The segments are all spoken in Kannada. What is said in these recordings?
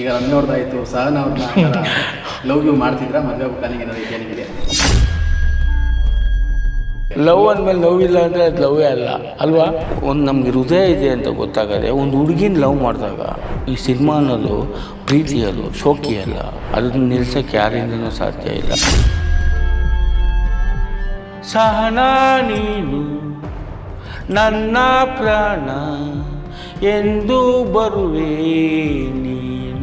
ಈಗ ರಮ್ಯವ್ರದ್ದಾಯ್ತು ಸಹನ ಅವ್ರನ್ನ ಲವ್ ಯು ಮಾಡ್ತಿದ್ರ? ಮದುವೆ ಪ್ಲಾನಿಂಗ್ ಏನಾದ್ರು ಇದೆಯಾ ನಿಮಗೆ ಲವ್ ಅಂದಮೇಲೆ ಇಲ್ಲ ಅಂದರೆ ಅದು ಲವ್ವೇ ಅಲ್ಲ. ಅಲ್ವಾ? ಒಂದು ನಮಗೆ ಹೃದಯ ಇದೆ ಅಂತ ಗೊತ್ತಾಗದೆ ಒಂದು ಹುಡುಗಿನ ಲವ್ ಮಾಡಿದಾಗ ಈ ಸಿನಿಮಾ ಅನ್ನೋದು ಪ್ರೀತಿ ಅದು, ಶೋಕಿ ಅಲ್ಲ. ಅದನ್ನ ನಿಲ್ಸೋಕ್ಕೆ ಯಾರಿಂದನೂ ಸಾಧ್ಯ ಇಲ್ಲ. ಸಹನ ನೀನು ನನ್ನ ಪ್ರಾಣ ಎಂದು ಬರುವೆ ನೀನು.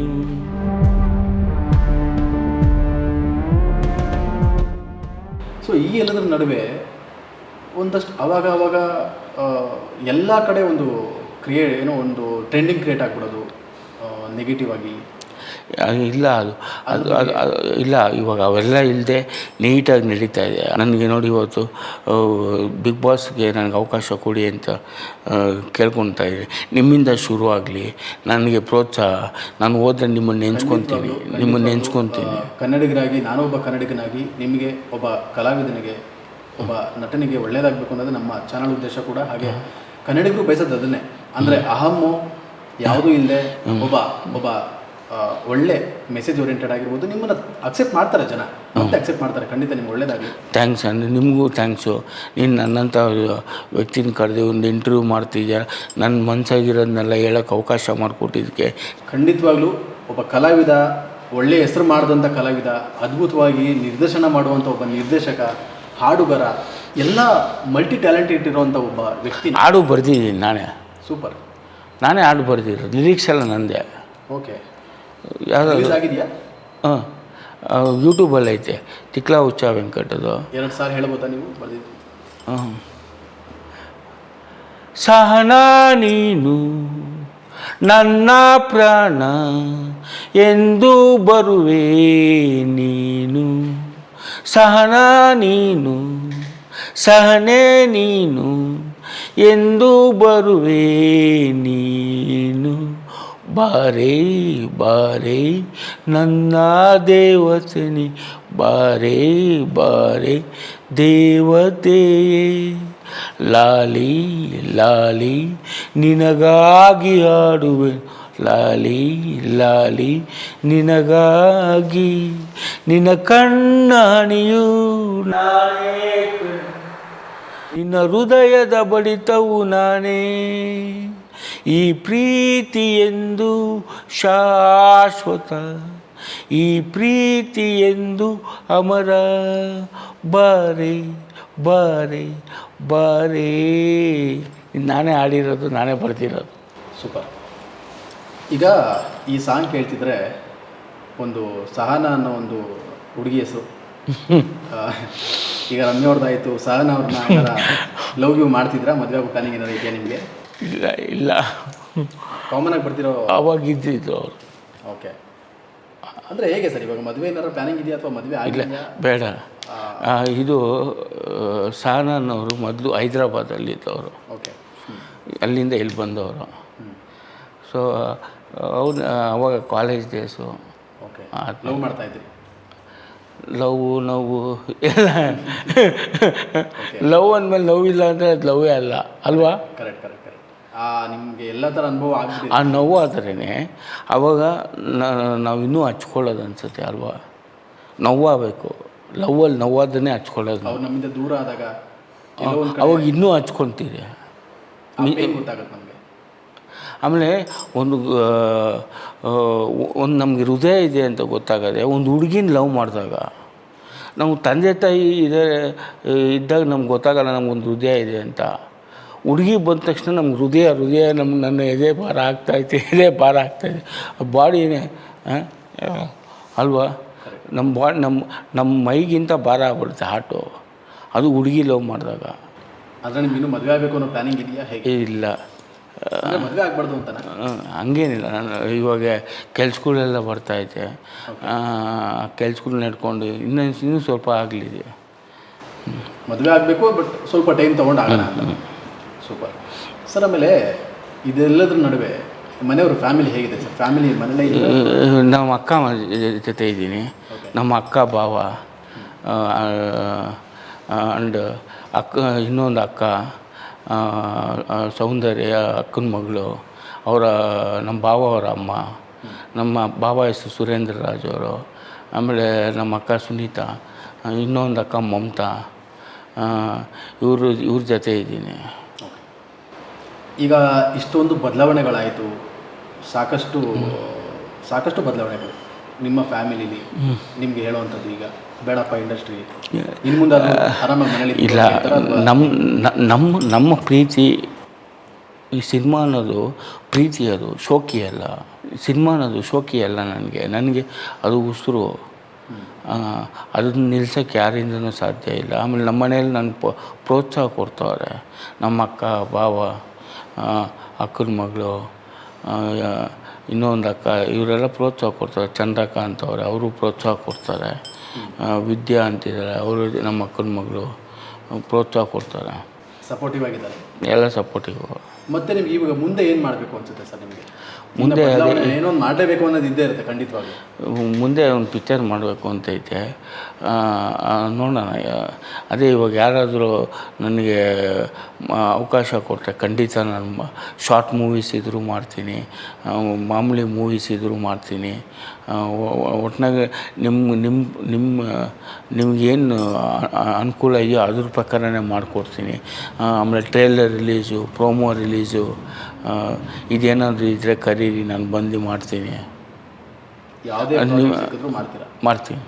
ಸೊ ಈ ಎಲ್ಲದರ ನಡುವೆ ಒಂದಷ್ಟು ಅವಾಗ ಅವಾಗ ಎಲ್ಲ ಕಡೆ ಒಂದು ಕ್ರಿಯೇ, ಏನೋ ಒಂದು ಟ್ರೆಂಡಿಂಗ್ ಕ್ರಿಯೇಟ್ ಆಗ್ಬಿಡೋದು ನೆಗೆಟಿವ್ ಆಗಿ. ಇಲ್ಲ ಅದು ಅದು ಅದು ಇಲ್ಲ ಇವಾಗ ಅವೆಲ್ಲ ಇಲ್ಲದೆ ನೀಟಾಗಿ ನಡೀತಾ ಇದೆ. ನನಗೆ ನೋಡಿ ಇವತ್ತು ಬಿಗ್ ಬಾಸ್ಗೆ ನನಗೆ ಅವಕಾಶ ಕೊಡಿ ಅಂತ ಕೇಳ್ಕೊತಾ ಇದ್ದೀನಿ ನಿಮ್ಮಿಂದ ಶುರು ಆಗಲಿ ನನಗೆ ಪ್ರೋತ್ಸಾಹ. ನಾನು ಹೋದ್ರೆ ನಿಮ್ಮನ್ನು ನೆನ್ಸ್ಕೊತೀನಿ ನಿಮ್ಮನ್ನು ನೆನ್ಸ್ಕೊತೀನಿ. ಆ, ಕನ್ನಡಿಗರಾಗಿ ನಾನೊಬ್ಬ ಕನ್ನಡಿಗನಾಗಿ ನಿಮಗೆ ಒಬ್ಬ ಕಲಾವಿದನಿಗೆ ಒಬ್ಬ ನಟನಿಗೆ ಒಳ್ಳೇದಾಗಬೇಕು ಅನ್ನೋದು ನಮ್ಮ ಚಾನಲ್ ಉದ್ದೇಶ ಕೂಡ. ಹಾಗೆ ಕನ್ನಡಿಗರು ಬಯಸೋದು ಅದನ್ನೇ. ಅಂದರೆ ಅಹಮ್ಮು ಯಾವುದೂ ಇಲ್ಲದೆ ಒಬ್ಬ ಒಬ್ಬ ಒಳ್ಳೆ ಮೆಸೇಜ್ ಓರಿಯೆಂಟೆಡ್ ಆಗಿರ್ಬೋದು ನಿಮ್ಮನ್ನು ಅಕ್ಸೆಪ್ಟ್ ಮಾಡ್ತಾರೆ ಜನ. ಮತ್ತೆ ಅಕ್ಸೆಪ್ಟ್ ಮಾಡ್ತಾರೆ ಖಂಡಿತ ನಿಮ್ಗೆ ಒಳ್ಳೇದಾಗಲಿ. ಥ್ಯಾಂಕ್ಸ್ ಅಂದರೆ ನಿಮಗೂ ಥ್ಯಾಂಕ್ಸು ನೀನು ನನ್ನಂಥ ವ್ಯಕ್ತಿನ ಕರೆದು ಒಂದು ಇಂಟರ್ವ್ಯೂ ಮಾಡ್ತಿದ್ಯಾ? ನನ್ನ ಮನಸ್ಸಾಗಿರೋದನ್ನೆಲ್ಲ ಹೇಳೋಕ್ಕೆ ಅವಕಾಶ ಮಾಡಿಕೊಟ್ಟಿದ್ದಕ್ಕೆ ಖಂಡಿತವಾಗ್ಲೂ ಒಬ್ಬ ಕಲಾವಿದ ಒಳ್ಳೆಯ ಹೆಸರು ಮಾಡಿದಂಥ ಕಲಾವಿದ ಅದ್ಭುತವಾಗಿ ನಿರ್ದೇಶನ ಮಾಡುವಂಥ ಒಬ್ಬ ನಿರ್ದೇಶಕ ಹಾಡುಗಾರ ಎಲ್ಲ ಮಲ್ಟಿ ಟ್ಯಾಲೆಂಟೆಡ್ ಇರುವಂಥ ಒಬ್ಬ ವ್ಯಕ್ತಿ. ಹಾಡು ಬರೆದಿದ್ದೀನಿ ನಾನೇ. ಸೂಪರ್ ನಾನೇ ಹಾಡು ಬರೆದಿರೋದು ಲಿರಿಕ್ಸ್ ಎಲ್ಲ ನಂದೇ. ಓಕೆ ಯಾವುದು ಹಾಂ. ಯೂಟ್ಯೂಬಲ್ಲಿ ಐತೆ ತಿಕ್ಲಾ ಹುಚ್ಚ ವೆಂಕಟದು. ಎರಡು ಸಾರಿ ಹೇಳ್ಬೋದಾ ನೀವು? ಹಾಂ. ಸಹನ ನೀನು ನನ್ನ ಪ್ರಾಣ ಎಂದು ಬರುವೆ ನೀನು. ಸಹನ ನೀನು ಸಹನೆ ನೀನು ಎಂದು ಬರುವೆ ನೀನು. ಬಾರೆ ಬಾರೆ, ನನ್ನ ದೇವತೆನಿ, ಬಾರೆ ಬಾರೆ, ದೇವತೆಯೇ. ಲಾಲಿ ಲಾಲಿ, ನಿನಗಾಗಿ ಹಾಡುವೆ. ಲಾಲಿ ಲಾಲಿ, ನಿನಗಾಗಿ ನಿನ್ನ ಕಣ್ಣಾಣಿಯು ನಾನೇ. ನಿನ್ನ ಹೃದಯದ ಬಡಿತವು ನಾನೇ. ಈ ಪ್ರೀತಿ ಎಂದು ಶಾಶ್ವತ ಈ ಪ್ರೀತಿ ಎಂದು ಅಮರ. ಬಾರೆ ಬಾರೆ ಬಾರೆ. ನಾನೇ ಆಡಿರೋದು ನಾನೇ ಬರ್ತಿರೋದು ಸೂಪರ್. ಈಗ ಈ ಸಾಂಗ್ ಕೇಳ್ತಿದ್ರೆ ಒಂದು ಸಹನ ಅನ್ನೋ ಒಂದು ಹುಡುಗಿ ಹೆಸರು. ಈಗ ರಮ್ಯವ್ರದ್ದಾಯ್ತು ಸಹನ ಅವ್ರನ್ನ ಲವ್ ಯು ಮಾಡ್ತಿದ್ರ ಮದುವೆ ಆಗೋ ಏನಾರು ಏನಾದ್ರು ಇದೆಯಾ ನಿಮಗೆ? ಇಲ್ಲ ಇಲ್ಲ. ಕಾಮನ್ ಆಗಿ ಬರ್ತಿರೋ ಅವಾಗ ಇದ್ದಿದ್ದು ಅವರು. ಓಕೆ. ಅಂದರೆ ಹೇಗೆ ಸರ್ ಇವಾಗ ಮದುವೆ ಏನಾದ್ರು ಪ್ಲಾನಿಂಗ್ ಇದೆಯಾ ಅಥವಾ ಮದುವೆ ಇಲ್ಲ ಆಗಿದೆಯಾ? ಬೇಡ. ಆ, ಇದು ಸಾನನವರು ಮೊದಲು ಹೈದ್ರಾಬಾದಲ್ಲಿದ್ದವರು ಓಕೆ. ಅಲ್ಲಿಂದ ಇಲ್ಲಿ ಬಂದವರು. ಸೊ ಅವ್ರು ಅವಾಗ ಕಾಲೇಜ್ ಡೇಸು ಓಕೆ. ಲವ್ ಮಾಡ್ತಾ ಇದ್ರಿ? ಲವ್ ನೋವು ಎಲ್ಲ. ಲವ್ ಅಂದಮೇಲೆ ಇಲ್ಲ ಅಂದರೆ ಅದು ಲವ್ವೇ ಅಲ್ಲ. ಅಲ್ವಾ? Correct correct. ನಿಮಗೆ ಎಲ್ಲ ಥರ ಅನುಭವ ಆಗಿದೆ ಆ ನೋವು ಆದ್ರೇ ಅವಾಗ ನಾವು ಇನ್ನೂ ಹಚ್ಕೊಳ್ಳೋದು ಅನ್ಸುತ್ತೆ ಅಲ್ವಾ? ನೋವಾಗಬೇಕು ಲವ್ವಲ್ಲಿ ನೋವಾದನ್ನೇ ಹಚ್ಕೊಳ್ಳೋದು. ಅವ್ರು ನಮ್ಮಿಂದ ದೂರ ಆದಾಗ ಅವಾಗ ಇನ್ನೂ ಹಚ್ಕೊತೀರಿ. ಗೊತ್ತಾಗುತ್ತೆ ನಮಗೆ. ಆಮೇಲೆ ಒಂದು ಒಂದು ನಮಗೆ ಹೃದಯ ಇದೆ ಅಂತ ಗೊತ್ತಾಗದೆ ಒಂದು ಹುಡುಗಿನ ಲವ್ ಮಾಡಿದಾಗ ನಮ್ಮ ತಂದೆ ತಾಯಿ ಇದೆ ಇದ್ದಾಗ ನಮ್ಗೆ ಗೊತ್ತಾಗಲ್ಲ ನಮ್ಗೊಂದು ಹೃದಯ ಇದೆ ಅಂತ. ಹುಡುಗಿ ಬಂದ ತಕ್ಷಣ ನಮ್ಗೆ ಹೃದಯ ಹೃದಯ ನಮ್ಮ ನನ್ನ ಎದೆ ಭಾರ ಆಗ್ತಾಯಿದೆ ಎದೆ ಭಾರ ಆಗ್ತಾಯಿದೆ ಬಾಡಿನೇ ಅಲ್ವಾ? ನಮ್ಮ ಬಾಡಿ ನಮ್ಮ ನಮ್ಮ ಮೈಗಿಂತ ಭಾರ ಆಗ್ಬಿಡುತ್ತೆ ಹಾರ್ಟು ಅದು ಹುಡುಗಿ ಲವ್ ಮಾಡಿದಾಗ. ಅದನ್ನು ನೀನು ಮದುವೆ ಆಗಬೇಕು ಅನ್ನೋ ಪ್ಲಾನಿಂಗ್ ಇದೆಯಾ ಹೇಗೆ? ಇಲ್ಲ. ಮದುವೆ ಆಗಬಾರ್ದು ಅಂತ ಹಂಗೇನಿಲ್ಲ. ನಾನು ಇವಾಗ ಕೆಲ್ಸಗಳೆಲ್ಲ ಬರ್ತಾಯಿದೆ ಕೆಲ್ಸಗಳು ನಡ್ಕೊಂಡು ಇನ್ನೊಂದು ಇನ್ನೂ ಸ್ವಲ್ಪ ಆಗಲಿದೆ ಮದುವೆ ಆಗಬೇಕು ಬಟ್ ಸ್ವಲ್ಪ ಟೈಮ್ ತೊಗೊಂಡು ಆಗೋಣ ಸೂಪರ್ ಸರ್ ಆಮೇಲೆ ಇದೆಲ್ಲದ್ರ ನಡುವೆ ಮನೆಯವರು ಫ್ಯಾಮಿಲಿ ಹೇಗಿದೆ ಸರ್? ಫ್ಯಾಮಿಲಿ ಮನೇಲೇ ಇದೆ ನಮ್ಮ ಅಕ್ಕ ಜೊತೆ ಇದ್ದೀನಿ. ನಮ್ಮ ಅಕ್ಕ ಭಾವ ಆ್ಯಂಡ್ ಅಕ್ಕ ಇನ್ನೊಂದು ಅಕ್ಕ ಸೌಂದರ್ಯ ಅಕ್ಕನ ಮಗಳು ಅವರ ನಮ್ಮ ಭಾವ ಅವರ ಅಮ್ಮ ನಮ್ಮ ಭಾವ ಹೆಸರು ಸುರೇಂದ್ರ ರಾಜ್ ಅವರು ಆಮೇಲೆ ನಮ್ಮ ಅಕ್ಕ ಸುನೀತಾ ಇನ್ನೊಂದು ಅಕ್ಕ ಮಮತಾ ಇವರು ಇವ್ರ ಜೊತೆ ಇದ್ದೀನಿ. ಈಗ ಇಷ್ಟೊಂದು ಬದಲಾವಣೆಗಳಾಯಿತು. ಸಾಕಷ್ಟು ಸಾಕಷ್ಟು ಬದಲಾವಣೆಗಳು ನಿಮ್ಮ ಫ್ಯಾಮಿಲಿಲಿ. ನಿಮ್ಗೆ ಹೇಳುವಂಥದ್ದು ಈಗ ಬೇಡಪ್ಪ ಇಂಡಸ್ಟ್ರಿ. ಇನ್ನು ಮುಂದೆ ಆರಾಮಾಗಿ ಮನೇಲಿ ಇಲ್ಲ ನಮ್ಮ ನಮ್ಮ ನಮ್ಮ ಪ್ರೀತಿ ಈ ಸಿನಿಮಾ ಅನ್ನೋದು ಪ್ರೀತಿ ಅದು ಶೋಕಿ ಅಲ್ಲ. ಸಿನಿಮಾ ಅನ್ನೋದು ಶೋಕಿ ಅಲ್ಲ ನನಗೆ. ನನಗೆ ಅದು ಉಸಿರು. ಅದನ್ನು ನಿಲ್ಸೋಕ್ಕೆ ಯಾರಿಂದನೂ ಸಾಧ್ಯ ಇಲ್ಲ. ಆಮೇಲೆ ನಮ್ಮ ಮನೇಲಿ ನನ್ನ ಪ್ರೋತ್ಸಾಹ ಕೊಡ್ತವ್ರೆ. ನಮ್ಮ ಅಕ್ಕ ಬಾವ ಅಕ್ಕನ ಮಗಳು ಇನ್ನೊಂದು ಅಕ್ಕ ಇವರೆಲ್ಲ ಪ್ರೋತ್ಸಾಹ ಕೊಡ್ತಾರೆ. ಚಂದ್ರಕ್ಕ ಅಂತವ್ರೆ ಅವರು ಪ್ರೋತ್ಸಾಹ ಕೊಡ್ತಾರೆ. ವಿದ್ಯಾ ಅಂತಿದ್ದಾರೆ ಅವರು ನಮ್ಮ ಅಕ್ಕನ ಮಗಳು ಪ್ರೋತ್ಸಾಹ ಕೊಡ್ತಾರೆ. ಸಪೋರ್ಟಿವ್ ಆಗಿದ್ದಾರೆ. ಎಲ್ಲ ಸಪೋರ್ಟಿವ್ ಮತ್ತೆ ನಿಮ್ಗೆ ಇವಾಗ ಮುಂದೆ ಏನು ಮಾಡಬೇಕು ಅನ್ಸುತ್ತೆ ಸರ್ ನಿಮಗೆ? ಮುಂದೆ ಏನೋ ಒಂದು ಮಾಡಲೇಬೇಕು ಅನ್ನೋದು ಇದ್ದೇ ಇರುತ್ತೆ ಖಂಡಿತವಾಗಿ ಮುಂದೆ ಒಂದು ಪಿಕ್ಚರ್ ಮಾಡಬೇಕು ಅಂತ ಐತೆ. ನೋಡೋಣ ಅದೇ ಇವಾಗ ಯಾರಾದರೂ ನನಗೆ ಅವಕಾಶ ಕೊಟ್ಟರೆ ಖಂಡಿತ ನಾನು ಶಾರ್ಟ್ ಮೂವೀಸ್ ಇದ್ದರೂ ಮಾಡ್ತೀನಿ ಮಾಮೂಲಿ ಮೂವೀಸ್ ಇದ್ದರೂ ಮಾಡ್ತೀನಿ. ಒಟ್ಟಿನಾಗ ನಿಮ್ಮ ನಿಮ್ಮ ನಿಮ್ಮ ನಿಮಗೇನು ಅನುಕೂಲ ಇದೆಯೋ ಅದ್ರ ಪ್ರಕಾರನೇ ಮಾಡಿಕೊಡ್ತೀನಿ. ಆಮೇಲೆ ಟ್ರೇಲರ್ ರಿಲೀಸು ಪ್ರೋಮೋ ರಿಲೀಸು ಇದೇನಾದರೂ ಇದ್ದರೆ ಕರೀರಿ ನಾನು ಬಂದು ಮಾಡ್ತೀನಿ. ಮಾಡ್ತೀನಿ.